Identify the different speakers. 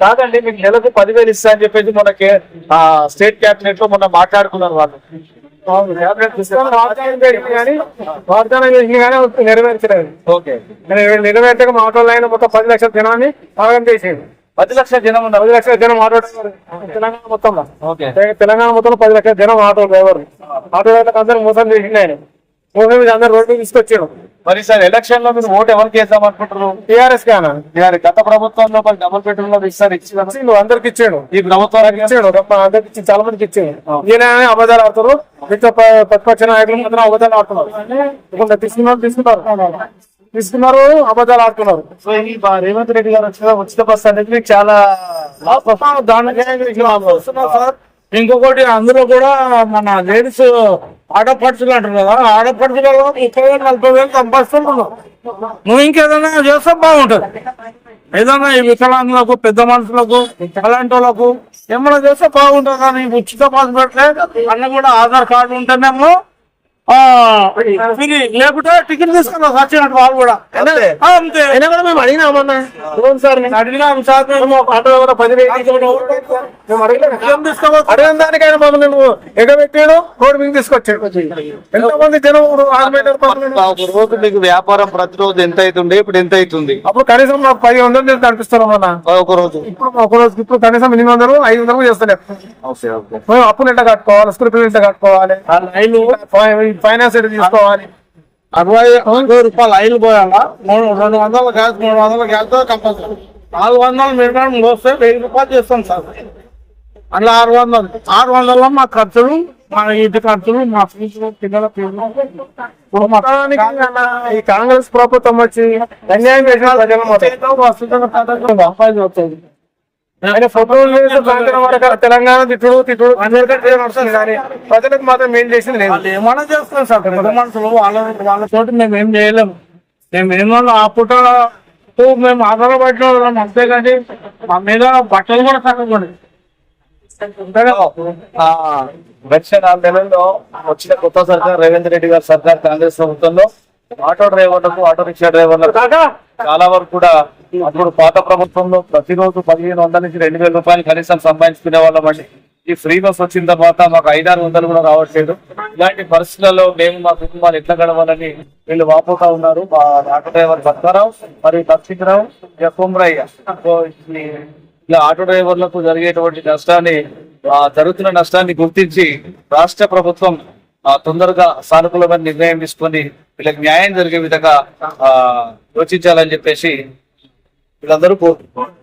Speaker 1: కాదండి మీకు నెలకు పదివేలు ఇస్తా అని చెప్పేసి మనకి ఆ స్టేట్ క్యాబినెట్లో మొన్న మాట్లాడుకున్నారు వాళ్ళు.
Speaker 2: వాగ్దానం చేసింది కానీ నెరవేర్చలేదు.
Speaker 1: ఓకే.
Speaker 2: నెరవేర్చక మా ఆటోలో మొత్తం పది లక్షల జనాన్ని భాగం చేసేది.
Speaker 1: పది లక్షల జనం ఉన్నారు.
Speaker 2: పది లక్షల జనం ఆటో తెలంగాణ మొత్తంలో.
Speaker 1: ఓకే.
Speaker 2: తె- తెలంగాణ మొత్తంలో పది లక్షల జనం ఆటో డ్రైవర్. ఆటో డ్రైవర్లకు అందరూ మోసం చేసింది ఆయన. అందరు రోడ్డు తీసుకొచ్చాడు
Speaker 1: మరి సార్ ఎలక్షన్లో మీరు ఓటు ఎవరికి వేద్దాం అనుకుంటారు
Speaker 2: టీఆర్ఎస్ కానా
Speaker 1: గత ప్రభుత్వంలో మరి డబుల్ బెడ్రూమ్లో ఇచ్చిందా
Speaker 2: ఇచ్చిండు అందరికి ఇచ్చాడు.
Speaker 1: ఈ ప్రభుత్వానికి
Speaker 2: ఇచ్చాడు అందరికి ఇచ్చి చాలా మందికి ఇచ్చాడు. ఈయన అబద్ధాలు ఆడుతారు మిగతా ప్రతిపక్ష నాయకులు మాత్రం అబద్ధాలు ఆడుతున్నారు. తీసుకున్నారు తీసుకున్నారు. తీసుకున్నారు అబద్ధాలు ఆడుతున్నారు.
Speaker 1: సో ఈ రేవంత్ రెడ్డి గారు వచ్చిన ఉచిత బస్ అనేది మీకు చాలా
Speaker 2: దానికి సార్. ఇంకొకటి అందులో కూడా మన లేడీస్ ఆడపడుచులు అంటారు కదా ఆడపడుచులలో ముప్పై వేలు నలభై వేలు సంపాదిస్తున్నారు. నువ్వు ఇంకేదైనా చేస్తే బాగుంటుంది. ఏదైనా ఈ వికలాంగులకు పెద్ద మనుషులకు అలాంటి వాళ్ళకు ఏమైనా చేస్తే బాగుంటుంది కానీ ఉచిత పాస్ పెడితే అన్న కూడా ఆధార్ కార్డు ఉంటేనేమో లేకుంటే టికెట్ తీసుకున్నా వచ్చినట్టు వాళ్ళు కూడా.
Speaker 1: అంతే.
Speaker 2: అయినా కూడా మేము అడిగినామన్నా సార్ అడిగినాం సార్ మేము ఒక ఆటో ఎవరో పది వేలు ఇచ్చాడు. మేము అడగలేదు? ఏం తీసుకోవాలి అడిగిన దానికైనా మమ్మల్ని నువ్వు ఎగబెట్టాడు రోడ్డు మీద తీసుకొచ్చాడు. ఎంతమంది జనం
Speaker 1: రోజు మీకు వ్యాపారం ప్రతిరోజు ఎంత అవుతుంది? ఇప్పుడు ఎంత అవుతుంది?
Speaker 2: అప్పుడు కనీసం మాకు పది వందలు నేను కనిపిస్తున్నాం అన్న
Speaker 1: ఒక రోజు.
Speaker 2: ఇప్పుడు ఒక రోజు ఇప్పుడు కనీసం ఎనిమిది వందలు ఐదు వందలు మేము అప్పులు ఎట్లా కట్టుకోవాలి? స్కూల్ ఫీజు ఎట్లా కట్టుకోవాలి? ఫైనాన్స్ ఎట్లా తీసుకోవాలి. అరవై అరవై రూపాయలు ఐదు పోయాలా? మూడు రెండు వందల గ్యాస్ మూడు వందల గ్యాస్ కంపల్సరీ. నాలుగు వందలు మినిమం వస్తే వెయ్యి రూపాయలు చేస్తాం సార్. అట్లా ఆరు వందలు. ఆరు వందల మా ఖర్చులు మా ఇంటి ఖర్చులు మా ఫీజులు పిల్లల ఈ కాంగ్రెస్ ప్రభుత్వం వచ్చి అన్యాయం చేసిన ప్రజలు మొత్తం వస్తుంది ఆయన ఫోటోలు సాయంత్రం వరకు తెలంగాణ తిట్టుడు తిట్టుడు అందరికంటే నడుస్తుంది కానీ ప్రజలకు మాత్రం ఏం చేసింది లేదు. ఏమన్నా చేస్తున్నాం సార్? పెద్ద మనుషులు వాళ్ళ వాళ్ళతోటి మేము ఏం చేయలేము. మేము ఏమన్నా ఆ పూట మేము ఆధారపడిన వాళ్ళం అంతేగాని మా మీద బట్టలు కూడా తగ్గకూడదు.
Speaker 1: ఆ, వచ్చే నాలుగు నెలల్లో వచ్చిన కొత్త సర్కార్ రేవంత్ రెడ్డి గారి సర్కార్ కాంగ్రెస్ ప్రభుత్వంలో ఆటో డ్రైవర్లకు ఆటో రిక్షా డ్రైవర్లకు చాలా వరకు కూడా అప్పుడు పాత ప్రభుత్వంలో ప్రతిరోజు పదిహేను వందల నుంచి రెండు వేల రూపాయలు కనీసం సంపాదించుకునే వాళ్ళం అండి. ఈ ఫ్రీ బస్ వచ్చిన తర్వాత మాకు ఐదారు వందలు కూడా రావట్లేదు. ఇలాంటి పరిస్థితులలో మేము మా కుటుంబాలు ఎట్లా గడవాలని వీళ్ళు వాపోతా ఉన్నారు. మా ఆటో డ్రైవర్ భక్తారావు మరియు దక్షిణరావు జకుంబ్రయ్య ఇలా ఆటో డ్రైవర్లకు జరిగేటువంటి నష్టాన్ని జరుగుతున్న నష్టాన్ని గుర్తించి రాష్ట్ర ప్రభుత్వం తొందరగా సానుకూలమైన నిర్ణయం తీసుకొని వీళ్ళకి న్యాయం జరిగే విధంగా యోచించాలని చెప్పేసి వీళ్ళందరూ కోరుకుంటున్నారు